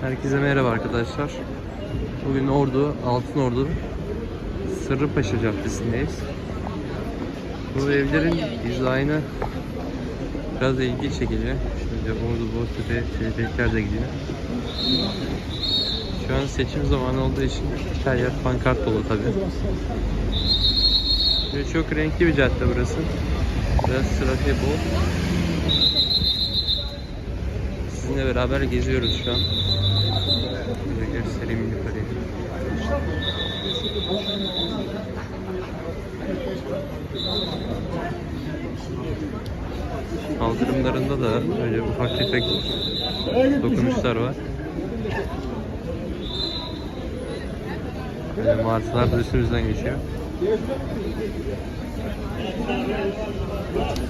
Herkese merhaba arkadaşlar. Bugün Ordu, Altın Ordu Sırrıpaşa Caddesi'ndeyiz. Bu evlerin dizaynı biraz ilgi çekici. Şöyle Ordu, Boztepe, Çelikler de gidiyor. Şu an seçim zamanı olduğu için her yer pankart dolu tabi. Ve çok renkli bir cadde burası. Biraz trafiği bol. Sizinle beraber geziyoruz şu an. Şöyle göstereyim yukarıya. Kaldırımlarında da böyle ufak tefek dokunuşlar var. Böyle martılar da üstümüzden geçiyor.